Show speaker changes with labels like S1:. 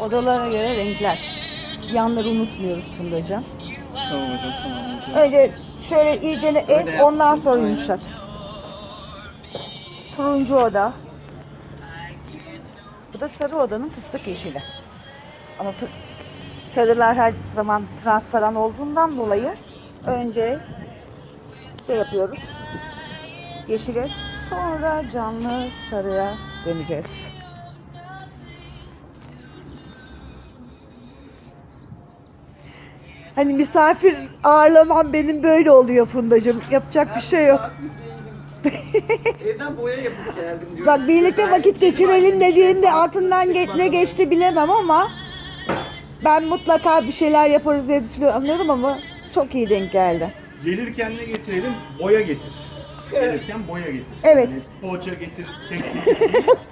S1: Odalara göre renkler. Yanları unutmuyoruz Fundacığım.
S2: Tamam hocam tamam hocam.
S1: Önce şöyle iyicene ez
S2: Öyle
S1: ondan
S2: yaptım,
S1: sonra
S2: aynen.
S1: yumuşat. Turuncu oda. Bu da sarı odanın fıstık yeşili. Ama fı- sarılar her zaman transparan olduğundan dolayı önce şey yapıyoruz. Yeşile sonra canlı sarıya döneceğiz. Hani misafir ağırlamam benim böyle oluyor Fundacığım. Yapacak bir şey yok.
S2: Evden boya yapıp geldim diyor.
S1: Bak birlikte vakit geçirelim dediğimde aklından ge- ne geçti bilemem ama ben mutlaka bir şeyler yaparız diye planlıyorum ama çok iyi denk geldi.
S3: Gelirken ne getirelim? Boya getir. Gelirken boya getir.
S1: Evet.
S3: Yani poğaça getir, kek getir.